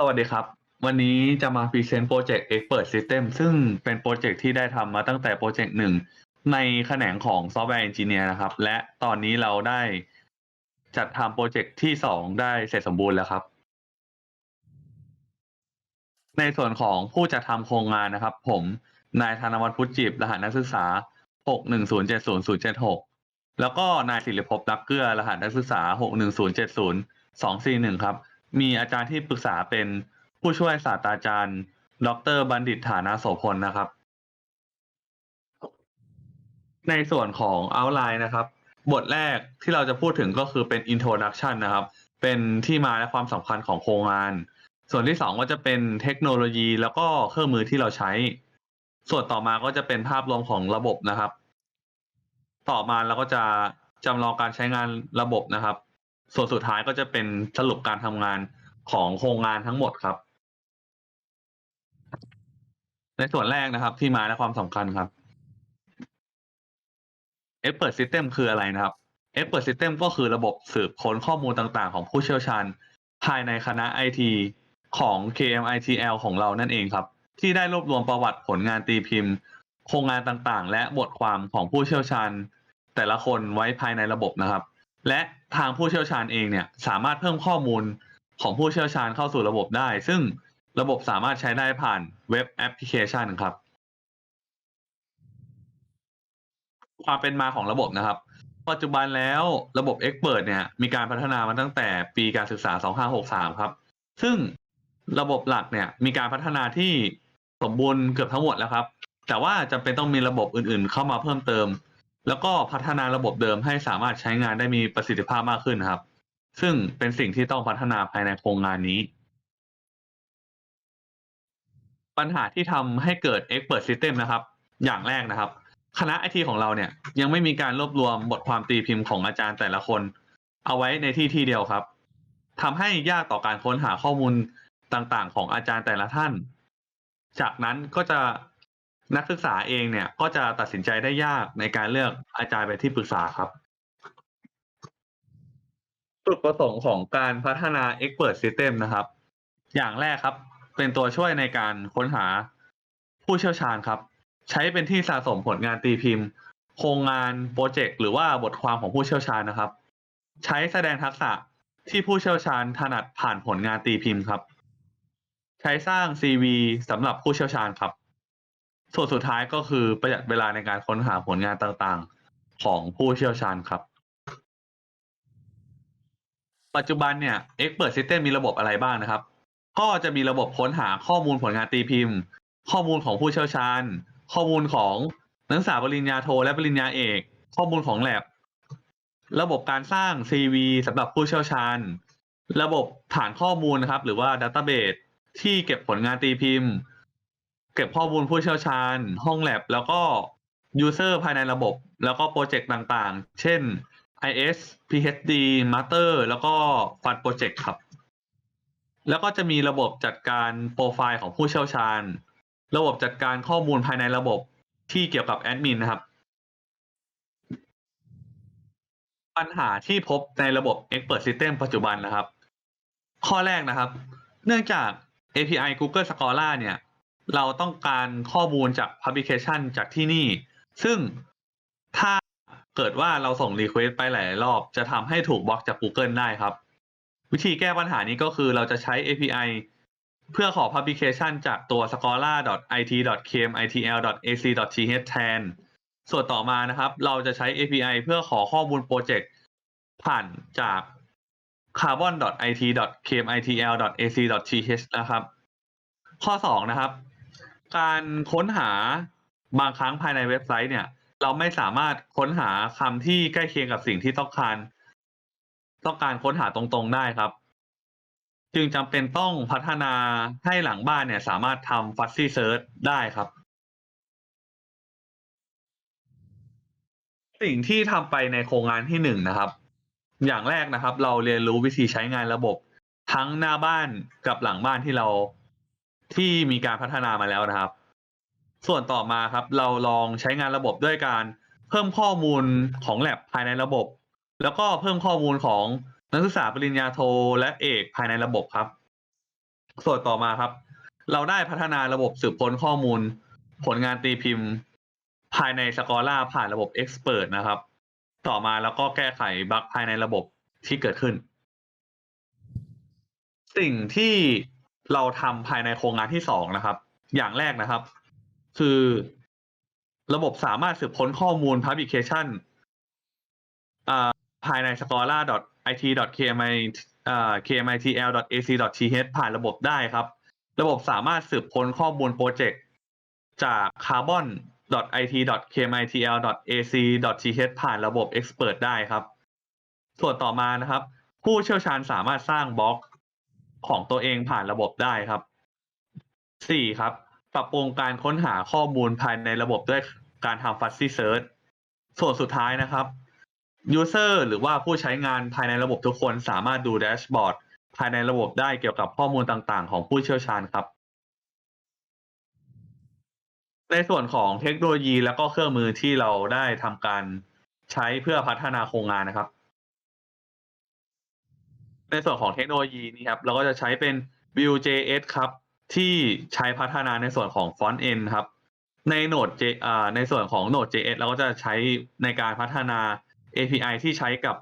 สวัสดีครับ วันนี้จะมาพรีเซนต์โปรเจกต์ Expert System ซึ่งเป็นโปรเจกต์ที่ได้ทำมาตั้งแต่โปรเจกต์หนึ่งในแขนงของ Software Engineer นะครับ และตอนนี้เราได้จัดทำโปรเจกต์ที่สองได้เสร็จสมบูรณ์แล้วครับ ในส่วนของผู้จัดทำโครงงานนะครับ ผมนายธนวัฒน์พุทธจิบ รหัสนักศึกษา 6 1 0 7 0 0 7 6 แล้วก็นายศิริภพรักเกือ รหัสนักศึกษา 61070 241 ครับ มีอาจารย์ที่ปรึกษาเป็นผู้ช่วยศาสตราจารย์ ดร บัณฑิตฐานะโสพลนะครับ ในส่วนของ outline นะครับ บทแรกที่เราจะพูดถึงก็คือเป็น introduction นะครับ เป็นที่มาและความสำคัญของโครงงาน ส่วนที่สองก็จะเป็นเทคโนโลยีแล้วก็เครื่องมือที่เราใช้ ส่วนต่อมาก็จะเป็นภาพรวมของระบบนะครับ ต่อมาเราก็จะจำลองการใช้งานระบบนะครับ ส่วนสุดท้ายก็จะเป็นสรุปการทำงานของโครงงานทั้งหมดครับ ในส่วนแรกนะครับ ที่มาและความสำคัญครับ Expert System คืออะไรนะครับ Expert System ก็คือระบบสืบค้นข้อมูลต่างๆ ของผู้เชี่ยวชาญ ภายในคณะ IT ของ KMITL ของเรานั่นเองครับ ที่ได้รวบรวมประวัติผลงานตีพิมพ์ โครงงานต่างๆ และบทความของผู้เชี่ยวชาญ แต่ละคนไว้ภายในระบบนะครับ และทางผู้เชี่ยวชาญเองเนี่ยสามารถเพิ่มข้อมูลของผู้เชี่ยวชาญเข้าสู่ระบบได้ ซึ่งระบบสามารถใช้ได้ผ่านเว็บแอปพลิเคชันครับ ความเป็นมาของระบบนะครับ ปัจจุบันแล้วระบบ Expert เนี่ยมีการพัฒนามาตั้งแต่ปีการศึกษา 2563 ครับ ซึ่งระบบหลักเนี่ยมีการพัฒนาที่สมบูรณ์เกือบทั้งหมดแล้วครับ แต่ว่าจำเป็นต้องมีระบบอื่นๆ เข้ามาเพิ่มเติม แล้วก็พัฒนาระบบเดิมให้สามารถใช้งานได้มีประสิทธิภาพมากขึ้นครับ ซึ่งเป็นสิ่งที่ต้องพัฒนาภายในโครงงานนี้ ปัญหาที่ทำให้เกิด Expert System นะครับ อย่างแรกนะครับ คณะไอทีของเราเนี่ยยังไม่มีการรวบรวมบทความตีพิมพ์ของอาจารย์แต่ละคน เอาไว้ในที่ที่เดียวครับทำให้ยากต่อการค้นหาข้อมูลต่างๆ ของอาจารย์แต่ละท่าน จากนั้นก็จะ นักศึกษาเองเนี่ยก็จะตัดสินใจได้ยากในการเลือกอาจารย์เป็นที่ปรึกษาครับจุดประสงค์ของการพัฒนา Expert System นะครับ อย่างแรกครับ เป็นตัวช่วยในการค้นหาผู้เชี่ยวชาญครับ ใช้เป็นที่สะสมผลงานตีพิมพ์ โครงงานโปรเจกต์หรือว่าบทความของผู้เชี่ยวชาญนะครับ ใช้แสดงทักษะที่ผู้เชี่ยวชาญถนัดผ่านผลงานตีพิมพ์ครับ ใช้สร้าง CV สำหรับผู้เชี่ยวชาญครับ ส่วนสุดท้ายก็คือประหยัดเวลาในการค้นหาผลงานต่างๆ ของผู้เชี่ยวชาญครับ ปัจจุบันเนี่ย Expert System มีระบบอะไรบ้างนะครับ ก็จะมีระบบค้นหาข้อมูลผลงานตีพิมพ์ ข้อมูลของผู้เชี่ยวชาญ ข้อมูลของนักศึกษาปริญญาโทและปริญญาเอก ข้อมูลของ lab ระบบการสร้าง CV สำหรับผู้เชี่ยวชาญ ระบบฐานข้อมูลนะครับ หรือว่า Database ที่เก็บผลงานตีพิมพ์ เก็บข้อมูลผู้เชี่ยวชาญ ห้อง lab แล้วก็ user ภายในระบบ แล้วก็โปรเจกต์ต่างๆ เช่น IS PhD Master แล้วก็ Fund Project ครับ แล้วก็จะมีระบบจัดการโปรไฟล์ของผู้เชี่ยวชาญ ระบบจัดการข้อมูลภายในระบบที่เกี่ยวกับแอดมินนะครับ ปัญหาที่พบในระบบ Expert System ปัจจุบันนะครับ ข้อแรกนะครับ เนื่องจาก API Google Scholar เนี่ย เราต้องการข้อมูลจาก Publication จากที่นี่ ซึ่งถ้าเกิดว่าเราส่ง Request ไปหลายรอบจะทำให้ถูกบล็อกจาก Google ได้ครับ วิธีแก้ปัญหานี้ก็คือเราจะใช้ API เพื่อขอ Publication จากตัว scholar.it.kmitl.ac.th แทน ส่วนต่อมานะครับ เราจะใช้ API เพื่อขอข้อมูลโปรเจกต์ผ่านจาก carbon.it.kmitl.ac.th นะครับ ข้อ 2 นะครับ การค้นหาบางครั้งภายในเว็บไซต์เนี่ย เราไม่สามารถค้นหาคำที่ใกล้เคียงกับสิ่งที่ต้องการ ต้องการค้นหาตรงๆได้ครับ จึงจำเป็นต้องพัฒนาให้หลังบ้านเนี่ย สามารถทำ fuzzy search ได้ครับ สิ่งที่ทำไปในโครงงานที่หนึ่งนะครับ อย่างแรกนะครับ เราเรียนรู้วิธีใช้งานระบบ ทั้งหน้าบ้านกับหลังบ้านที่เรา ที่มีการพัฒนามาแล้วนะครับ ส่วนต่อมาครับ เราลองใช้งานระบบด้วยการเพิ่มข้อมูลของ lab ภายในระบบ แล้วก็เพิ่มข้อมูลของนักศึกษาปริญญาโทและเอกภายในระบบครับ ส่วนต่อมาครับ เราได้พัฒนาระบบสืบค้นข้อมูล ผลงานตีพิมพ์ ภายในสกอร่าผ่านระบบ Expert นะครับ ต่อมาแล้วก็แก้ไขบั๊กภายในระบบที่เกิดขึ้น สิ่งที่ เราทำภายในโครงงานที่สองนะครับ อย่างแรกนะครับ คือระบบสามารถสืบค้นข้อมูล Publication ภายใน scholar.it.kmi kmitl.ac.th ผ่านระบบได้ครับ ระบบสามารถสืบค้นข้อมูลโปรเจกต์จาก carbon.it.kmitl.ac.th ผ่านระบบ Expert ได้ครับ ส่วนต่อมานะครับ ผู้เชี่ยวชาญสามารถสร้างบล็อก ของตัวเองผ่านระบบได้ครับสี่ครับ ปรับปรุงการค้นหาข้อมูลภายในระบบด้วยการทำ fuzzy search ส่วนสุดท้ายนะครับ user หรือว่าผู้ใช้งานภายในระบบทุกคนสามารถดูแดชบอร์ดภายในระบบได้เกี่ยวกับข้อมูลต่างๆ ของผู้เชี่ยวชาญครับ ในส่วนของเทคโนโลยีแล้วก็เครื่องมือที่เราได้ทำการใช้เพื่อพัฒนาโครงงานนะครับ ในส่วนของเทคโนโลยีนี่ครับเราก็จะใช้เป็น Vue.js ครับ ที่ใช้พัฒนาในส่วนของ Front End ครับ ใน Node J อ่าในส่วนของ Node.js เราก็จะใช้ในการพัฒนา API ที่ใช้กับ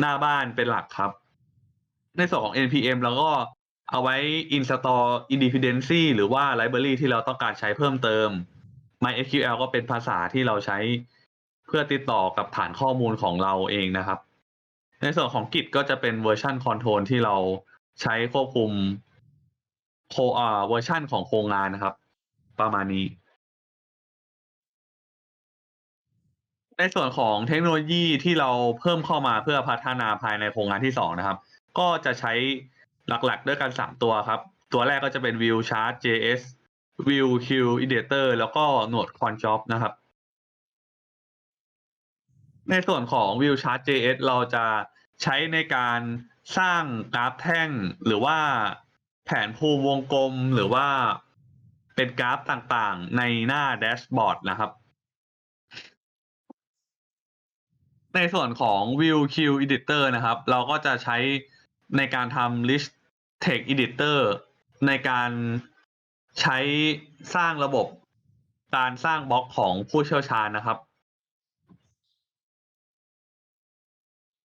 หน้าบ้านเป็นหลักครับ ในส่วนของ npm เราก็เอาไว้ install independency หรือว่า library ที่เราต้องการใช้เพิ่มเติม MySQL ก็เป็นภาษาที่เราใช้เพื่อติดต่อกับฐานข้อมูลของเราเองนะครับ ในส่วนของ Git ก็จะเป็น version control ที่เราใช้ควบคุมโคอ่าเวอร์ชันของโครงงานนะครับ ประมาณนี้ ในส่วนของเทคโนโลยีที่เราเพิ่มเข้ามาเพื่อพัฒนาภายในโครงงานที่สองนะครับ ก็จะใช้หลักๆ ด้วยกันสามตัวครับ ตัวแรกก็จะเป็น Vue Chart JS Vue Q Editor แล้วก็ Node Con Job นะครับ ในส่วนของ Vue Chart JS เราจะใช้ในการสร้างกราฟแท่งหรือว่าแผนภูมิวงกลมหรือว่าเป็นกราฟต่างๆ ในหน้าแดชบอร์ดนะครับ ในส่วนของ Vue Q Editor นะครับ เราก็จะใช้ในการทำ List Text Editor ในการใช้สร้างระบบการสร้างบล็อกของผู้เชี่ยวชาญนะครับ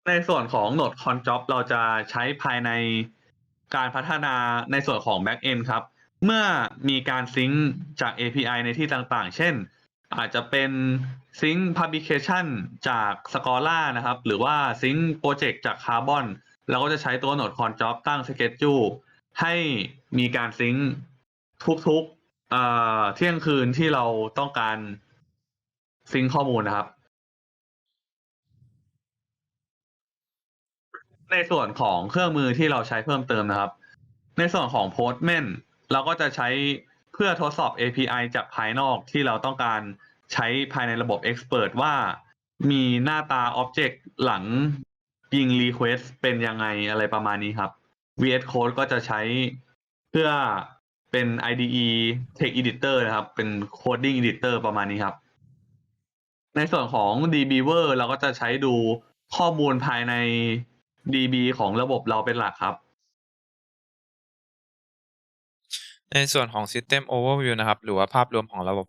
ในส่วนของ Node Con Job เราจะใช้ภายในการพัฒนาในส่วนของ Backend ครับ เมื่อมีการซิงค์จาก API ในที่ต่างๆ เช่น อาจจะเป็นซิงค์ Publication จาก Scala นะครับ หรือว่าซิงค์โปรเจกต์จาก Carbon เราก็จะใช้ตัว Node Con Job ตั้ง Schedule ให้มีการซิงค์ทุกๆเอ่อเที่ยงคืนที่เราต้องการซิงค์ข้อมูลนะครับ ในส่วนของเครื่องมือที่เราใช้เพิ่มเติมนะครับ ในส่วนของ Postman เราก็จะใช้เพื่อทดสอบ API จากภายนอกที่เราต้องการใช้ภายในระบบ Expert ว่ามีหน้าตา Object หลังยิง Request เป็นยังไงอะไรประมาณนี้ครับ VS Code ก็จะใช้เพื่อเป็น IDE Text Editor นะครับ เป็น Coding Editor ประมาณนี้ครับ ในส่วนของ dbeaver เราก็จะใช้ดูข้อมูลภายใน DB ของระบบเราเป็นหลักครับ ในส่วนของ System Overview นะครับ หรือว่าภาพรวมของระบบ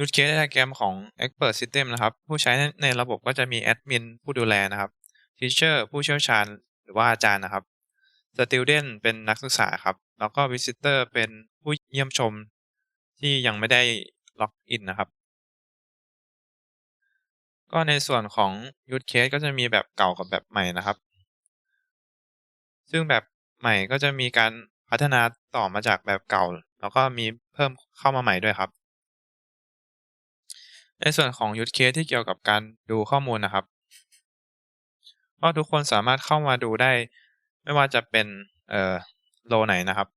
Use Case Diagram ของ Expert System นะครับ ผู้ใช้ในระบบก็จะมี Admin ผู้ดูแลนะครับ Teacher ผู้เชี่ยวชาญหรือว่าอาจารย์นะครับ Student เป็นนักศึกษาครับ แล้วก็ Visitor เป็นผู้เยี่ยมชมที่ยังไม่ได้ล็อกอินนะครับ ก็ในส่วนของ Use Case ก็จะมีแบบเก่ากับแบบใหม่นะครับ ซึ่งแบบใหม่ก็จะมีการพัฒนาต่อมาจากแบบเก่า แล้วก็มีเพิ่มเข้ามาใหม่ด้วยครับ ในส่วนของ Use Case ที่เกี่ยวกับการดูข้อมูลนะครับก็ทุกคนสามารถเข้ามาดูได้ ไม่ว่าจะเป็นเอ่อโลไหนนะครับ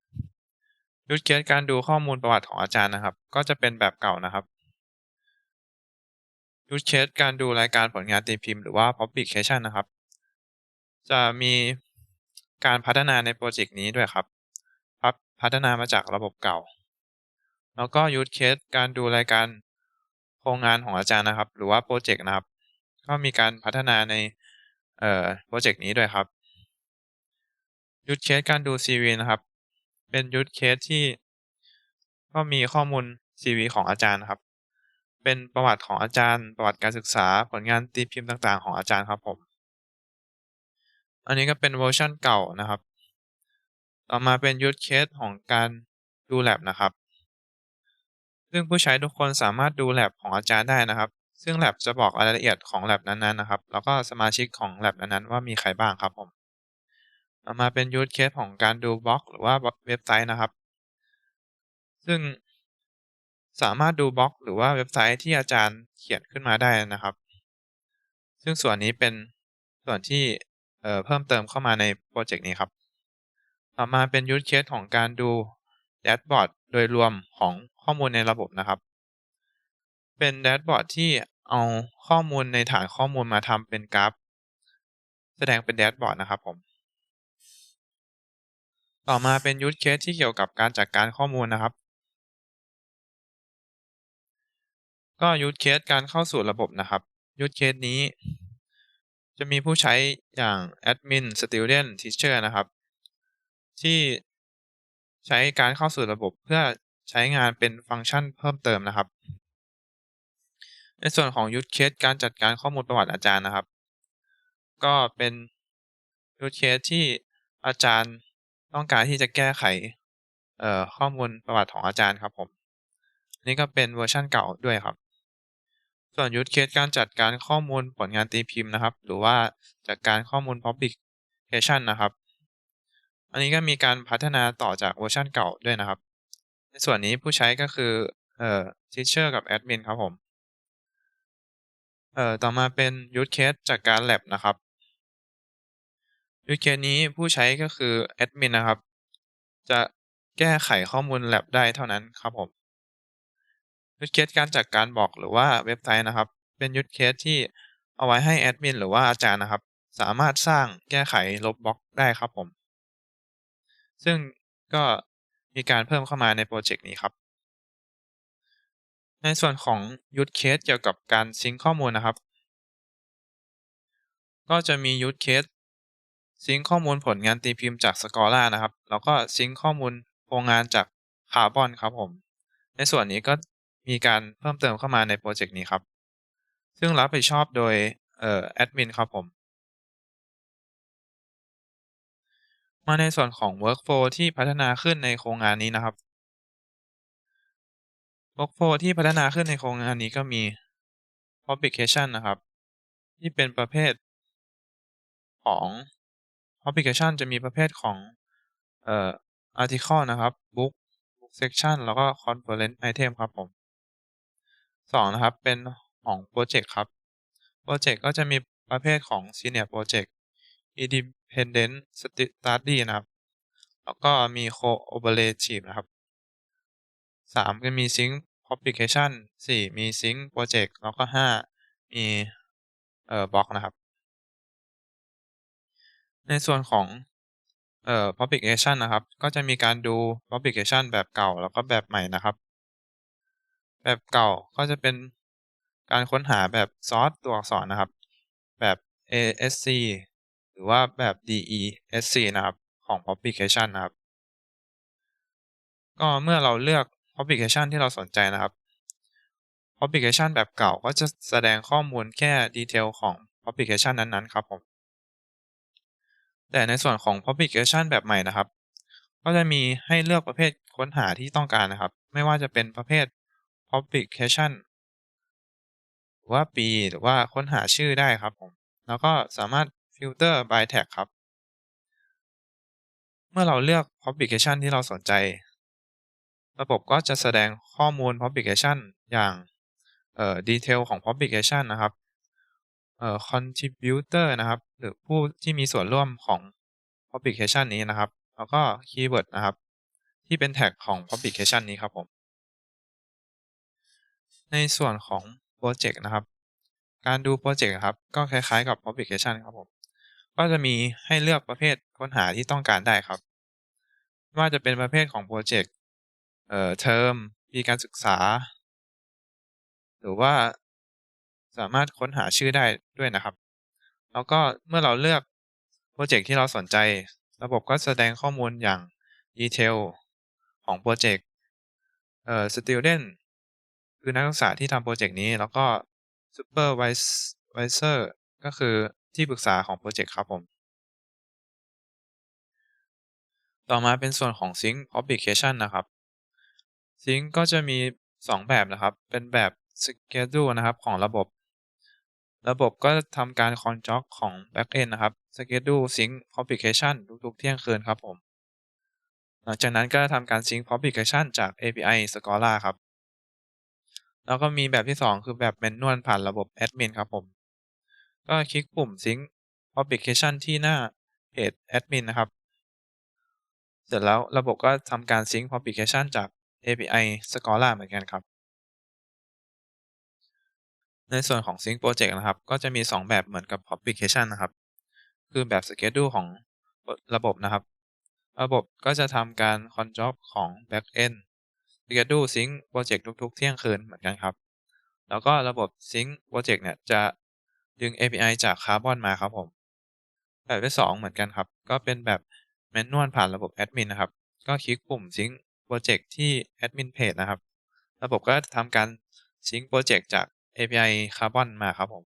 Use Case การดูข้อมูลประวัติของอาจารย์นะครับ ก็จะเป็นแบบเก่านะครับ Use Case การดูรายการผลงานตีพิมพ์หรือว่า Publication นะครับ จะมีการพัฒนาในโปรเจกต์นี้ด้วยครับพัฒนามาจากระบบเก่า แล้วก็ Use Case การดูรายการโครงงานของอาจารย์นะครับ หรือว่าโปรเจกต์นะครับ ก็มีการพัฒนาในเอ่อโปรเจกต์นี้ด้วยครับ use case การดู CV นะครับ เป็น use case ที่ก็มีข้อมูล CV ของอาจารย์ครับ เป็นประวัติของอาจารย์ ประวัติการศึกษาผลงานตีพิมพ์ต่างๆ ของอาจารย์ครับผม อันนี้ก็เป็นเวอร์ชันเก่านะครับ ต่อมาเป็น use case ของการดู lab นะครับ ซึ่งผู้ใช้ทุกคนสามารถดู lab ของอาจารย์ได้นะครับ ซึ่ง lab จะบอกรายละเอียดของ lab นั้นๆนะครับ แล้วก็สมาชิกของ lab นั้นๆว่ามีใครบ้างครับผมต่อมาเป็น use case ของการดูบล็อก หรือว่าเว็บไซต์นะครับ ซึ่ง สามารถดูบล็อก หรือว่าเว็บไซต์ที่อาจารย์เขียนขึ้นมาได้นะครับ ซึ่งส่วนนี้เป็นส่วนที่เเพิ่มเติมเข้ามาในพรเจกต์นี้ครับ ต่อมาเป็น use case ของการดูแดชบอร์ดโดยรวมของข้อมูลในระบบนะครับ เป็นแดชบอร์ดที่เอาข้อมูลในฐานข้อมูลมาทำเป็นกราฟ แสดงเป็นแดชบอร์ดนะครับผม ต่อมาเป็น use case ที่เกี่ยวกับการจัดการข้อมูลนะครับ ก็ use case การเข้าสู่ระบบนะครับ use case นี้ จะมีผู้ใช้อย่างแอดมิน Student Teacher นะครับ ที่ใช้การเข้าสู่ระบบเพื่อใช้งานเป็นฟังก์ชันเพิ่มเติมนะครับ ในส่วนของ use case การจัดการข้อมูลประวัติอาจารย์นะครับ ก็เป็น use case ที่อาจารย์ต้องการที่จะแก้ไขข้อมูลประวัติของอาจารย์ครับผม นี่ก็เป็นเวอร์ชันเก่าด้วยครับ ส่วน use case การจัดการข้อมูลผลงานตีพิมพ์นะครับ หรือว่าจัดการข้อมูล publication นะครับ อันนี้ก็มีการพัฒนาต่อจากเวอร์ชันเก่าด้วยนะครับ ในส่วนนี้ผู้ใช้ก็คือเอ่อ Teacher กับแอดมินครับผมเอ่อต่อมาเป็น use case จากการ lab นะครับ use case นี้ผู้ใช้ก็คือแอดมินนะครับ จะแก้ไขข้อมูล lab ได้เท่านั้นครับผม use case การจัดการบอกหรือว่าเว็บไซต์นะครับ เป็น use case ที่เอาไว้ให้แอดมินหรือว่าอาจารย์นะครับ สามารถสร้างแก้ไขลบบล็อกได้ครับผม ซึ่งก็มีการเพิ่มเข้ามาในพรเจกต์นี้ครับ ในส่วนของ use case เกี่ยวกับการซิงข้อมูลนะครับ ก็จะมี use case ซิงข้อมูลผลงานตีพิมพ์จาก Scholar นะครับ แล้วก็ซิงข้อมูลโครงงานจาก Carbon ครับผม ในส่วนนี้ก็ มีการเพิ่มเติมเข้ามาในพรเจกต์นี้ครับ ซึ่งรับผิดชอบโดยเอ่อแอดมินครับผม มาในส่วนของ workflow ที่พัฒนาขึ้นในโครงงานนี้นะครับ workflow ที่พัฒนาขึ้นในโครงงานนี้ก็มี publication นะครับ ที่เป็นประเภทของ publication จะมีประเภทของเอ่อ article นะครับ book book section แล้วก็ conference item ครับผม 2นะครับ เป็นของพรเจกต์ครับพรเจกต์ก็จะมีประเภทของ senior project independent study นะครับ แล้วก็มี collaborative นะครับ 3 ก็มี sync publication 4 มี sync project แล้วก็ 5 มีเอ่อบล็อกนะครับ ในส่วนของเอ่อ publication นะครับ ก็จะมีการดู publication แบบเก่าแล้วก็แบบใหม่นะครับ แบบเก่าก็จะเป็นการค้นหาแบบซอสตัวอักษรนะครับ แบบ ASC หรือว่าแบบ DESC นะครับ ของ publication นะครับ ก็เมื่อเราเลือก publication ที่เราสนใจนะครับ publication แบบเก่าก็จะแสดงข้อมูลแค่ detail ของ publication นั้นๆ ครับผม แต่ในส่วนของ publication แบบใหม่นะครับ ก็จะมีให้เลือกประเภทค้นหาที่ต้องการนะครับ ไม่ว่าจะเป็นประเภท publication หรือว่าปีหรือว่าค้นหาชื่อได้ครับผม แล้วก็สามารถ filter by tag ครับ เมื่อเราเลือก publication ที่เราสนใจ ระบบก็จะแสดงข้อมูล publication อย่างเอ่อ detail ของ publication นะครับเอ่อ contributor นะครับ หรือผู้ที่มีส่วนร่วมของ publication นี้นะครับ แล้วก็คีย์เวิร์ดนะครับ ที่เป็นแท็กของ publication นี้ครับผม ในส่วนของพรเจกต์นะครับ การดูพรเจกต์ครับ ก็คล้ายๆกับ publication ครับผม ก็จะมีให้เลือกประเภทค้นหาที่ต้องการได้ครับ ว่าจะเป็นประเภทของพรเจกต์ เอ่อ เทอม ปีการศึกษา หรือว่าสามารถค้นหาชื่อได้ด้วยนะครับ แล้วก็เมื่อเราเลือกพรเจกต์ที่เราสนใจ ระบบก็แสดงข้อมูลอย่าง detail ของพรเจกต์ เอ่อ student คือนักศึกษาที่ทำพรเจกต์นี้ แล้วก็ supervisor ก็คือที่ปรึกษาของพรเจกต์ครับผม ต่อมาเป็นส่วนของ Sync Publication นะครับ Sync ก็จะมี 2 แบบนะครับ เป็นแบบ Schedule นะครับของระบบ ระบบก็ทำการ Conjug ของ Backend นะครับ Schedule Sync Publication ทุกๆ เที่ยงคืนครับผม หลังจากนั้นก็ทำการ Sync Publication จาก API Scala ครับ แล้วก็มีแบบที่ 2 คือแบบ Manual ผ่านระบบแอดมินครับผม ก็คลิกปุ่ม Sync Publication ที่หน้าเพจแอดมินนะครับ เสร็จแล้วระบบก็ทำการ Sync Publication จาก API Scala เหมือนกันครับ ในส่วนของ Sync Project นะครับ ก็จะมี 2 แบบเหมือนกับ Publication นะครับ คือแบบ Schedule ของระบบนะครับ ระบบก็จะทำการ Conjug ของ Backend Schedule Sync Project ทุกๆ เที่ยงคืนเหมือนกันครับ แล้วก็ระบบ Sync Project เนี่ยจะดึง API จาก Carbon มาครับผม แบบที่ 2 เหมือนกันครับ ก็เป็นแบบ Manual ผ่านระบบแอดมินนะครับ ก็คลิกปุ่ม Sync Project ที่ Admin Page นะครับ ระบบก็ทำการ Sync Project จาก API Carbon มาครับผม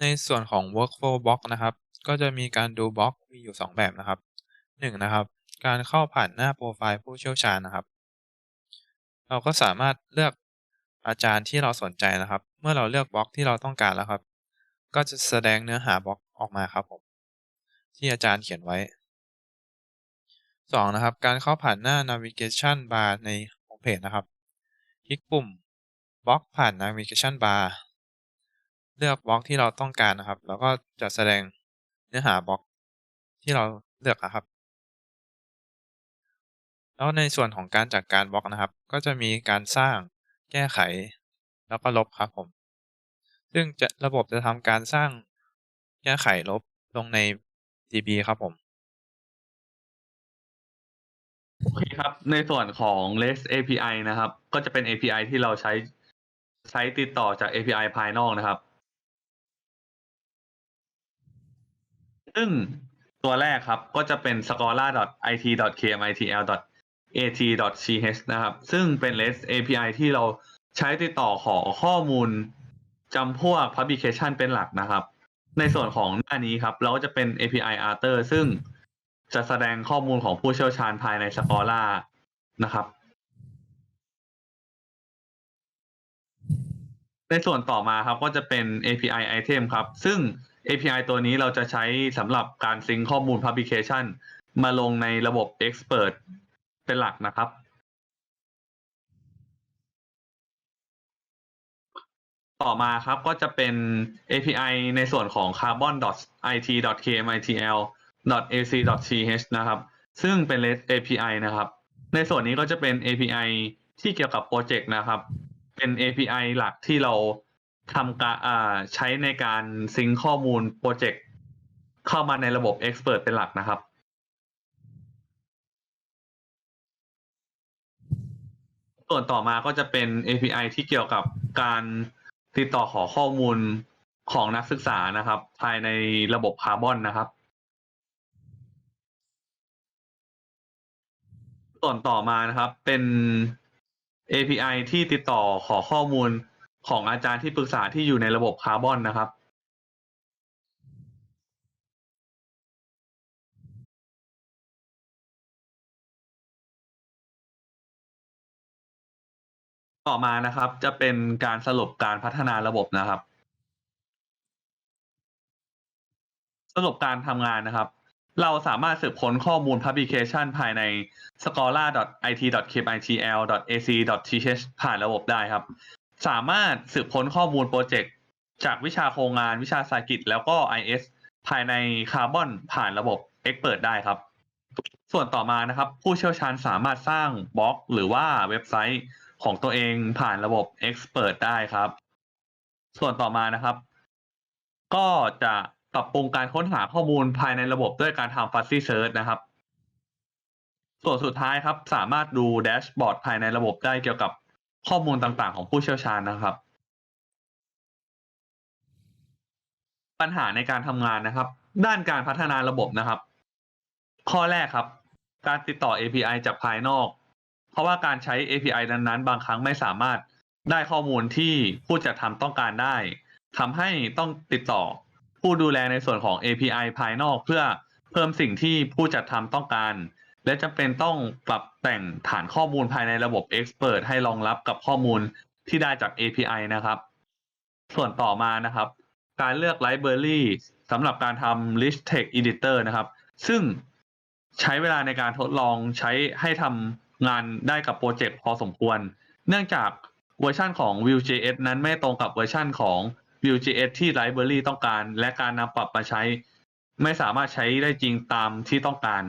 ในส่วนของ Workflow Block นะครับ ก็จะมีการดูบล็อกมีอยู่ 2 แบบนะครับ 1 นะครับ การเข้าผ่านหน้าโปรไฟล์ผู้เชี่ยวชาญนะครับ เราก็สามารถเลือกอาจารย์ที่เราสนใจนะครับ เมื่อเราเลือกบล็อกที่เราต้องการแล้วครับ ก็จะแสดงเนื้อหาบล็อกออกมาครับผม ที่อาจารย์เขียนไว้ 2 นะครับ การเข้าผ่านหน้า Navigation Bar ในโฮมเพจนะครับ คลิกปุ่มบล็อกผ่าน Navigation Bar เลือกบล็อกที่เราต้องการนะครับ แล้วก็จะแสดงเนื้อหาบล็อกที่เราเลือกอะครับ แล้วในส่วนของการจัดการบล็อกนะครับ ก็จะมีการสร้างแก้ไข แล้วก็ลบครับผม ซึ่งจะระบบจะทำการสร้างแก้ไขลบลงใน DB ครับผมโอเคครับ ในส่วนของ REST API นะครับ ก็จะเป็น API ที่เราใช้ใช้ติดต่อจาก API ภายนอกนะครับ ซึ่งตัวแรกครับก็จะเป็น at ch นะครับ ซึ่งเป็น REST API ที่เราใช้ติดต่อขอข้อมูลจำพวก publication เป็นหลักนะครับ ในส่วนของหน้านี้ครับ เราก็จะเป็น API Author ซึ่งจะแสดงข้อมูลของผู้เชี่ยวชาญภายใน Scala นะครับ ในส่วนต่อมาครับก็จะเป็น API Item ครับ ซึ่ง API ตัวนี้เราจะใช้สำหรับการซิงข้อมูล Publication มาลงในระบบ Expert เป็นหลักนะครับ ต่อมาครับก็จะเป็น API ในส่วนของ carbon.it.kmitl.ac.ch นะครับ ซึ่งเป็น REST API นะครับ ในส่วนนี้ก็จะเป็น API ที่เกี่ยวกับโปรเจกต์นะครับ เป็น API หลักที่เราทำการใช้ในการซิงข้อมูลโปรเจกต์เข้ามาในระบบ Expert เป็นหลักนะครับ ส่วนต่อมาก็จะเป็น API ที่เกี่ยวกับการติดต่อขอข้อมูลของนักศึกษานะครับ ภายในระบบคาร์บอนนะครับ ส่วนต่อมานะครับเป็น API ที่ติดต่อขอข้อมูลของอาจารย์ที่ปรึกษาที่อยู่ในระบบคาร์บอนนะครับ ต่อมานะครับ จะเป็นการสรุปการพัฒนาระบบนะครับ สรุปการทำงานนะครับ เราสามารถสืบค้นข้อมูล Publication ภายใน scholar.it.kmitl.ac.th ผ่านระบบได้ครับ สามารถสืบค้นข้อมูลโปรเจกต์จากวิชาโครงงานวิชาสากิจ แล้วก็ IS ภายในคาร์บอนผ่านระบบ Expert ได้ครับ ส่วนต่อมานะครับ ผู้เชี่ยวชาญสามารถสร้างบล็อก หรือว่าเว็บไซต์ ของตัวเองผ่านระบบ Expert ได้ครับ ส่วนต่อมานะครับ ก็จะปรับปรุงการค้นหาข้อมูลภายในระบบด้วยการทำ Fuzzy Search นะครับ ส่วนสุดท้ายครับ สามารถดูแดชบอร์ดภายในระบบได้เกี่ยวกับข้อมูลต่างๆ ของผู้เชี่ยวชาญนะครับ ปัญหาในการทำงานนะครับ ด้านการพัฒนาระบบนะครับ ข้อแรกครับ การติดต่อ API จากภายนอก เพราะว่าการใช้ API นั้นๆ บางครั้งไม่สามารถได้ข้อมูลที่ผู้จัดทำต้องการได้ทำให้ต้องติดต่อผู้ดูแลในส่วนของ API ภายนอกเพื่อเพิ่มสิ่งที่ผู้จัดทำต้องการ และจำเป็นต้องปรับแต่งฐานข้อมูลภายในระบบ Expert ให้รองรับกับข้อมูลที่ได้จาก API นะครับ ส่วนต่อมานะครับ การเลือก Library สำหรับการทำ Rich Text Editor นะครับ ซึ่งใช้เวลาในการทดลองใช้ให้ทำ งานได้กับโปรเจกต์พอสมควร เนื่องจากเวอร์ชันของ Vue.js นั้นไม่ตรงกับเวอร์ชันของ Vue.js ที่ Library ต้องการ และการนำปรับมาใช้ ไม่สามารถใช้ได้จริงตามที่ต้องการ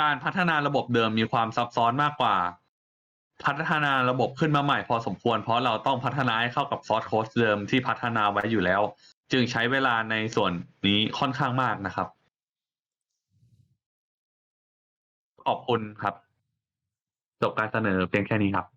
การพัฒนาระบบเดิมมีความซับซ้อนมากกว่า พัฒนาระบบขึ้นมาใหม่พอสมควร เพราะเราต้องพัฒนาให้เข้ากับซอสโค้ดเดิมที่พัฒนาไว้อยู่แล้ว จึงใช้เวลาในส่วนนี้ค่อนข้างมากนะครับ ขอบคุณครับ จบการเสนอเพียงแค่นี้ครับ